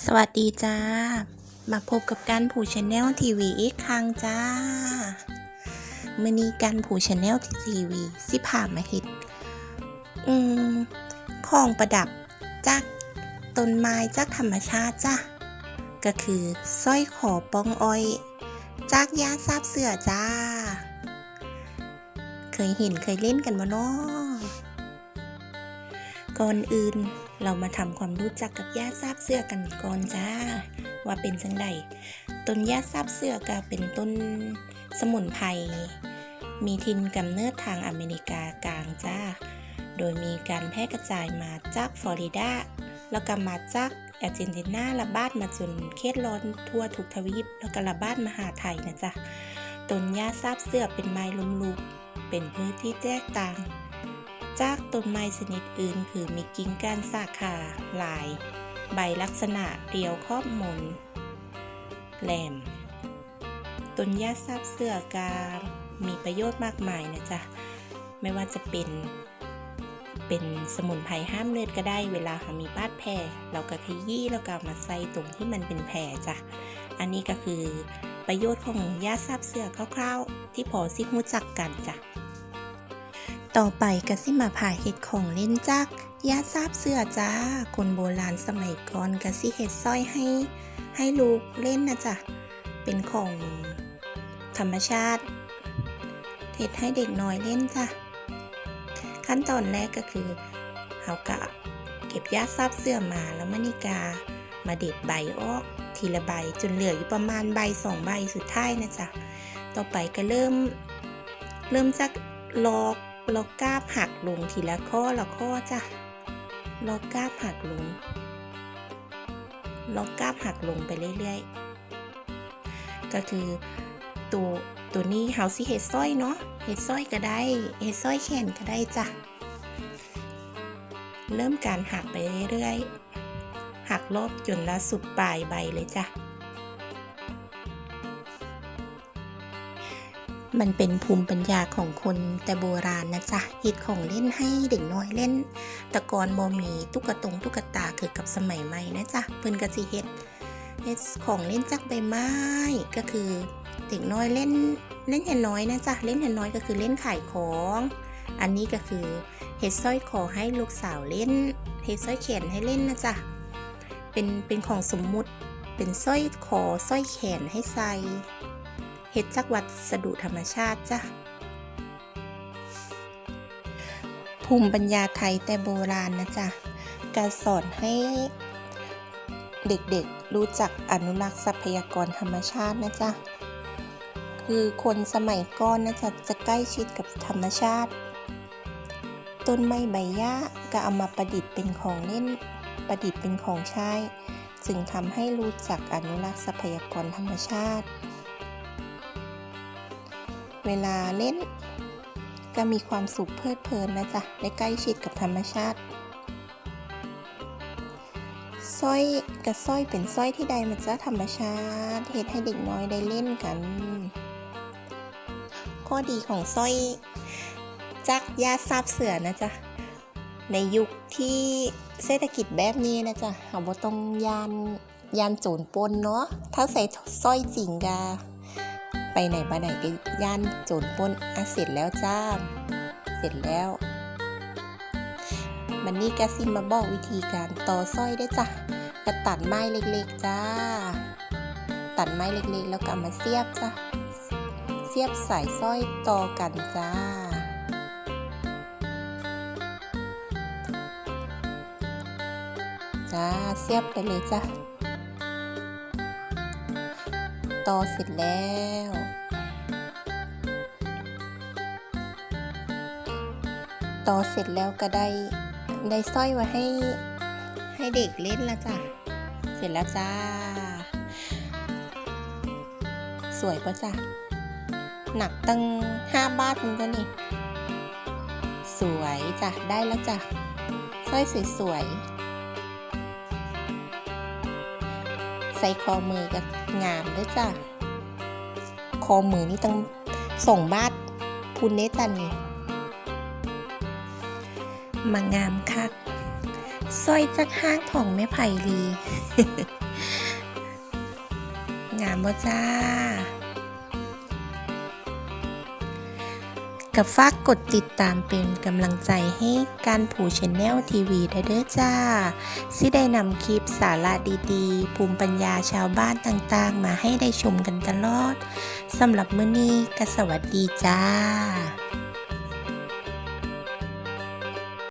สวัสดีจ้า มาพบกับการผูชแนลทีวีอีกครั้งจ้ามื่อนี้การผูชแนลทีวีสิพามาเห็ดอืมของประดับจากต้นไม้จากธรรมชาติจ้าก็คือสร้อยคอปองอ้อย จากยาซาบเสือจ้า เคยเห็นเคยเล่นกันมาเนาะก่อนอื่น เรามาทำความรู้จักกับหญ้าซาบเสือกันก่อนจ้า ว่าเป็นจังใดต้นหญ้าซาบเสือก็เป็นต้นสมุนไพรมีทินกำเนิดทางอเมริกากลางจ้า โดยมีการแพร่กระจายมาจากฟลอริดา แล้วก็มาจากแอาร์เจนตินาระบาดมาจนเขตร้อนทั่วทุกทวีป แล้วก็ระบาดมาหาไทยนะจ๊ะต้นหญ้าซาบเสือเป็นไม้ล้มลุกเป็นพืชที่แตกต่าง จากต้นไม้ชนิดอื่นคือมีกิ่งก้านสาขาหลาย ใบลักษณะเรียวครอบมนแหลม ต้นหญ้าซาบเสือกา มีประโยชน์มากมายนะจ๊ะ ไม่ว่าจะเป็น เป็นสมุนไพรห้ามเลือดก็ได้ เวลาเรามีบาดแผลเราก็ขยี้แล้วก็มาใส่ตรงที่มันเป็นแผลจ้ะ อันนี้ก็คือประโยชน์ของหญ้าซาบเสือคร่าวๆ ที่พอซิรู้จักกันจ้ะ ต่อไปก็สิมาผ่าเห็ดของเล่นจากยาซาบเสือจ้า คนโบราณสมัยก่อนก็สิเห็ดสร้อยให้ ให้ลูกเล่นนะจ๊ะ เป็นของธรรมชาติเห็ดให้เด็กน้อยเล่นจ้ะ ขั้นตอนแรกก็คือเขากะเก็บยาซาบเสือมาแล้วมณิกา มาเด็ดใบออกทีละใบจนเหลืออยู่ประมาณใบสองใบสุดท้ายนะจ๊ะ ต่อไปก็เริ่ม เริ่มจากลอก ลอกก้าบหักลงทีละข้อละข้อจ้ะลอกก้าบหักลงลอกก้าบหักลงไปเรื่อยๆ ก็คือตัวตัวนี้เฮาสิเห็ดสร้อยเนาะเห็ดสร้อยก็ได้เห็ดสร้อยแขนก็ได้จ้ะเริ่มการหักไปเรื่อยๆหักรอบจนละสุดปลายใบเลยจ้ะ มันเป็นภูมิปัญญาของคนแต่โบราณนะจ๊ะเฮ็ดของเล่นให้เด็กน้อยเล่นต่ก่อนบ่มีตุ๊กตงตุ๊กตาคือกับสมัยใหม่นะจ๊ะเพิ่นก็สิเฮ็ดเฮ็ดของเล่นจากใบไม้ก็คือเด็กน้อยเล่นเล่นเห็นน้อยนะจ๊ะเล่นเห็นน้อยก็คือเล่นขายของ อันนี้ก็คือเฮ็ดสร้อยคอให้ลูกสาวเล่นเฮ็ดสร้อยแขนให้เล่นนะจ๊ะเป็นเป็นของสมมุติเป็นสร้อยคอสร้อยแขนให้ใส่ เห็ดจากวัสดุธรรมชาติจ้ะ ภูมิปัญญาไทยแต่โบราณนะจ๊ะ การสอนให้เด็กๆรู้จักอนุรักษ์ทรัพยากรธรรมชาตินะจ๊ะ คือคนสมัยก่อนนะจ๊ะจะใกล้ชิดกับธรรมชาติ ต้นไม้ใบหญ้าก็เอามาประดิษฐ์เป็นของเล่นประดิษฐ์เป็นของใช้จึงทำให้รู้จักอนุรักษ์ทรัพยากรธรรมชาติ เวลาเล่นก็มีความสุขเพลิดเพลินนะจ๊ะได้ใกล้ชิดกับธรรมชาติสร้อยกับสร้อยเป็นสร้อยที่ใดมันจะธรรมชาติเหตุให้เด็กน้อยได้เล่นกัน ข้อดีของสร้อยจักยาซาบเสือนะจ๊ะในยุคที่เศรษฐกิจแบบนี้นะจ๊ะเอาบ่ต้องยานยานโจรปนเนาะถ้าใส่สร้อยจริงกา ไปไหนมาไหนก็ย่านโจรป้นอะเสร็จแล้วจ้า เสร็จแล้วมันนี่กะซิมาบอกวิธีการต่อสร้อยได้จ้ะกระตัดไม้เล็กๆจ้า ตัดไม้เล็กๆ แล้วก็มาเสียบจ้ะ เสียบสายสร้อยต่อกันจ้า จ้าเสียบไปเลยจ้ะ ต่อเสร็จแล้ว ต่อเสร็จแล้วก็ได้ได้สร้อยไว้ให้ให้เด็กเล่นละจ้ะ เสร็จแล้วจ้า สวยปะจ้ะ หนักตั้งห้าบาทมึงก็นี่ สวยจ้ะ ได้แล้วจ้ะ สร้อยสวยๆ ใส่คอมือกับงามด้วยจ้ะคอมือนี่ต้องส่งบาทคุณเนตันนี่มางามคักซอยจากห้างของแม่ไผ่ลีงามบ่จ้า กับฝากกดติดตามเป็นกำลังใจให้การผูชแนลทีวีได้เด้อจ้าสิได้นำคลิปสาระดีๆ ภูมิปัญญาชาวบ้านต่างๆ มาให้ได้ชมกันตลอดสำหรับมื้อนี้ก็สวัสดีจ้า